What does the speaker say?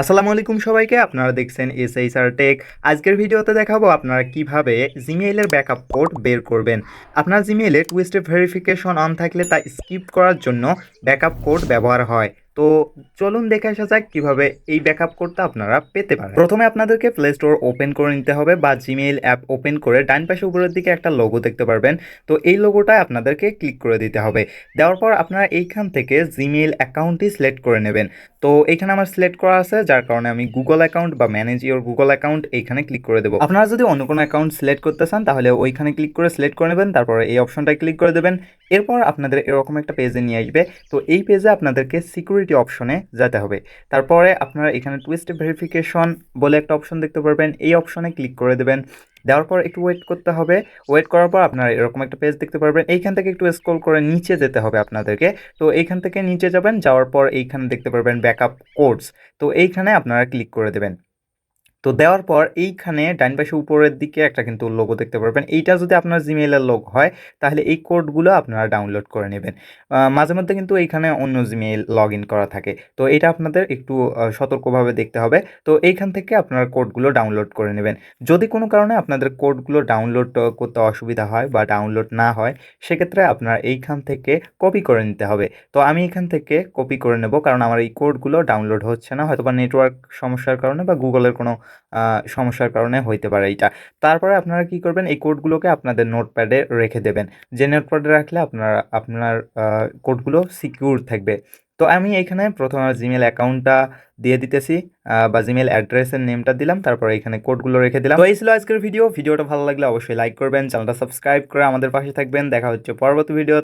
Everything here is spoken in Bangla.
আসসালামু আলাইকুম সবাইকে, আপনারা দেখছেন এস এইচ আর টেক আজকের ভিডিওতে দেখাবো আপনারা কীভাবে জিমেইলের ব্যাকআপ কোড বের করবেন। আপনার জিমেইলে টু স্টেপ ভেরিফিকেশন অন থাকলে তা স্কিপ করার জন্য ব্যাকআপ কোড ব্যবহার হয়। তো চলুন দেখে আসা যাক কীভাবে এই ব্যাকআপ কোডটা আপনারা পেতে পারেন। প্রথমে আপনাদেরকে প্লে স্টোর ওপেন করে নিতে হবে বা জিমেইল অ্যাপ ওপেন করে ডান পাশে উপরের দিকে একটা লোগো দেখতে পারবেন। তো এই লোগোটা আপনাদেরকে ক্লিক করে দিতে হবে। দেওয়ার পর আপনারা এইখান থেকে জিমেইল অ্যাকাউন্টটি সিলেক্ট করে নেবেন। তো এইখানে আমার সিলেক্ট করা আছে, যার কারণে আমি গুগল অ্যাকাউন্ট বা ম্যানেজ ইওর গুগল অ্যাকাউন্ট এইখানে ক্লিক করে দেবো। আপনারা যদি অন্য কোনো অ্যাকাউন্ট সিলেক্ট করতে চান, তাহলে ওইখানে ক্লিক করে সিলেক্ট করে নেবেন, তারপরে এই অপশনটায় ক্লিক করে দেবেন। এরপর আপনাদের এরকম একটা পেজে নিয়ে আসবে। তো এই পেজে আপনাদেরকে সিকিউরিটি অপশনে যেতে হবে। তারপরে আপনারা এখানে টুইস্ট ভেরিফিকেশন বলে একটা অপশন দেখতে পারবেন। এই অপশনে ক্লিক করে দেবেন। দেওয়ার পর একটু ওয়েট করতে হবে। ওয়েট করার পর আপনারা এরকম একটা পেজ দেখতে পারবেন। এইখান থেকে একটু স্ক্রল করে নিচে যেতে হবে আপনাদেরকে। তো এইখান থেকে নিচে যাবেন। যাওয়ার পর এইখানে দেখতে পারবেন ব্যাকআপ কোডস তো এইখানে আপনারা ক্লিক করে দেবেন। তো দেওয়ার পর এইখানে ডান পাশে উপরের দিকে একটা কিন্তু লোগো দেখতে পারবেন। এইটা যদি আপনার জিমেইলের লোক হয়, তাহলে এই কোডগুলো আপনারা ডাউনলোড করে নেবেন। মাঝে মধ্যে কিন্তু এইখানে অন্য জিমেইল লগ ইন করা থাকে। তো এটা আপনাদের একটু সতর্কভাবে দেখতে হবে। তো এইখান থেকে আপনারা কোডগুলো ডাউনলোড করে নেবেন। যদি কোনো কারণে আপনাদের কোডগুলো ডাউনলোড করতে অসুবিধা হয় বা ডাউনলোড না হয়, সেক্ষেত্রে আপনার এইখান থেকে কপি করে নিতে হবে। তো আমি এখান থেকে কপি করে নেব, কারণ আমার এই কোডগুলো ডাউনলোড হচ্ছে না। হয়তো বা নেটওয়ার্ক সমস্যার কারণে বা গুগলের কোনো সমস্যার কারণে হইতে পারে এটা তারপরে আপনারা কি করবেন, এই কোডগুলোকে আপনাদের নোটপ্যাডে রেখে দেবেন। যে নোটপ্যাডে রাখলে আপনার আপনার কোডগুলো সিকিউর থাকবে। তো আমি এখানে প্রথমে জিমেল অ্যাকাউন্টটা দিয়ে দিতেছি বা জিমেল অ্যাড্রেসের নেমটা দিলাম, তারপরে এখানে কোডগুলো রেখে দিলাম। তো এই ছিল আজকের ভিডিও। ভিডিওটা ভালো লাগলে অবশ্যই লাইক করবেন, চ্যানেলটা সাবস্ক্রাইব করে আমাদের পাশে থাকবেন। দেখা হচ্ছে পরবর্তী ভিডিও